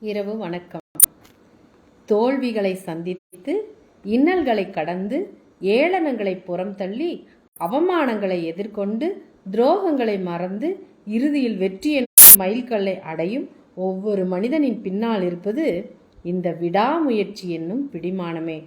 இரவு வணக்கம். தோல்விகளை சந்தித்து இன்னல்களை கடந்து ஏளனங்களை புறம் தள்ளி அவமானங்களை எதிர்கொண்டு துரோகங்களை மறந்து இறுதியில் வெற்றி என்ற மைல்கல்லை அடையும் ஒவ்வொரு மனிதனின் பின்னால் இருப்பது இந்த விடாமுயற்சி என்னும் பிடிமானமே.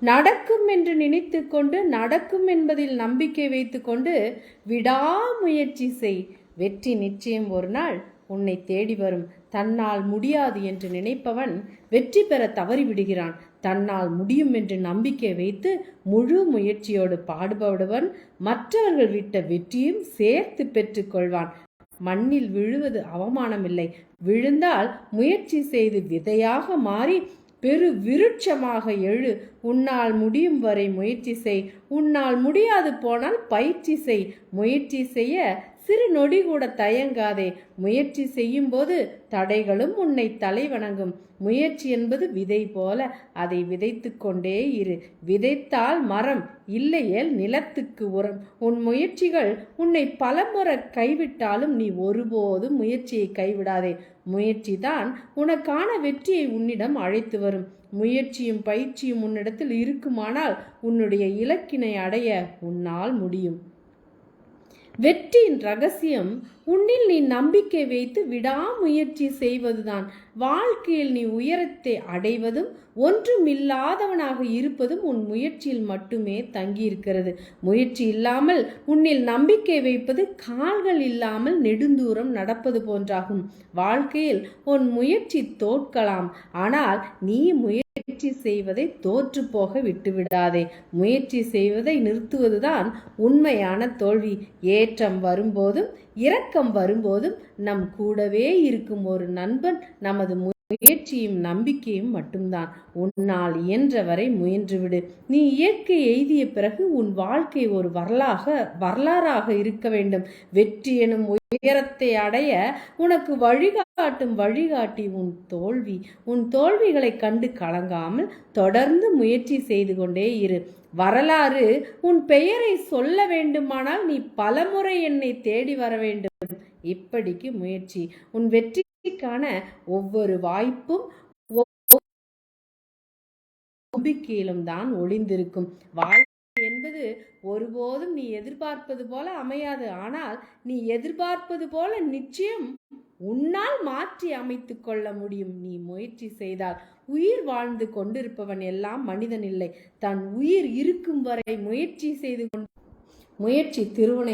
நடக்கும் என்று நினைத்துக்கொண்டு நடக்கும் என்பதில் நம்பிக்கை வைத்துக்கொண்டு விடாமுயற்சி செய் வெற்றி நிச்சயம் ஒரு நாள் உன்னை தேடி வரும். தன்னால் முடியாது என்று நினைப்பவன் வெற்றி பெற தவறிவிடுகிறான். தன்னால் முடியும் என்று நம்பிக்கை வைத்து முழு முயற்சியோடு பாடுபடுவன் மற்றவர்கள் விட்ட வெற்றியும் சேர்த்து பெற்றுக்கொள்வான் மண்ணில் விழுவது அவமானமில்லை. விழுந்தால் முயற்சி செய்து விதையாக மாறி பெரு விருட்சமாக எழு. உன்னால் முடியும் வரை முயற்சி செய். உன்னால் முடியாது போனால் பயிற்சி செய். முயற்சி செய்ய சிறு நொடி கூட தயங்காதே. முயற்சி செய்யும்போது தடைகளும் உன்னை தலை வணங்கும். முயற்சி என்பது விதை போல அதை விதைத்து கொண்டே இரு. விதைத்தால் மரம் இல்லையேல் நிலத்துக்கு உரம். உன் முயற்சிகள் உன்னை பலமுறை கைவிட்டாலும் நீ ஒருபோதும் முயற்சியை கைவிடாதே. முயற்சி தான் உனக்கான வெற்றியை உன்னிடம் அழைத்து வரும். முயற்சியும் பயிற்சியும் உன்னிடத்தில் இருக்குமானால் உன்னுடைய இலக்கினை அடைய உன்னால் முடியும். வெற்றியின் ரகசியம் உன்னில் நீ நம்பிக்கை வைத்து விடாமுயற்சி செய்வதுதான். வாழ்க்கையில் நீ உயரத்தை அடைவதும் ஒன்றுமில்லாதவனாக இருப்பதும் உன் முயற்சியில் மட்டுமே தங்கியிருக்கிறது. முயற்சி இல்லாமல் உன்னில் நம்பிக்கை வைப்பது கால்கள் இல்லாமல் நெடுந்தூரம் நடப்பது போன்றாகும். வாழ்க்கையில் உன் முயற்சி தோற்கலாம். ஆனால் நீ முயற்சி முயற்சி செய்வதை தோற்று போக விட்டுவிடாதே. முயற்சி செய்வதை நிறுத்துவதுதான் உண்மையான தோல்வி. ஏற்றம் வரும்போதும் இரக்கம் வரும்போதும் நம் கூடவே இருக்கும் ஒரு நண்பன் நமது முயற்சியும் நம்பிக்கையும் மட்டும்தான். உன்னால் இயன்றவரை முயன்றுவிடு. நீ இயற்கை எய்திய பிறகு உன் வாழ்க்கை ஒரு வரலாக வரலாறாக இருக்க வேண்டும். வெற்றி எனும் உயரத்தை அடைய உனக்கு வழிகாட்டும் வழிகாட்டி உன் தோல்வி. உன் தோல்விகளை கண்டு கலங்காமல் தொடர்ந்து முயற்சி செய்து கொண்டே இரு. வரலாறு உன் பெயரை சொல்ல வேண்டுமானால் நீ பலமுறை என்னை தேடி வர வேண்டும். இப்படிக்கு முயற்சி. உன் வெற்றி வெற்றிக்கான ஒவ்வொரு வாய்ப்பும் நம்பிக்கையிலும் தான் ஒளிந்திருக்கும். வாழ்க்கை என்பது ஒருபோதும் நீ எதிர்பார்ப்பது போல அமையாது. ஆனால் நீ எதிர்பார்ப்பது போல நிச்சயம் உன்னால் மாற்றி அமைத்து கொள்ள முடியும். நீ முயற்சி செய்தால் உயிர் வாழ்ந்து கொண்டிருப்பவன் எல்லாம் மனிதன் இல்லை. தன் உயிர் இருக்கும் வரை முயற்சி செய்து கொண்டு முயற்சி திருவனை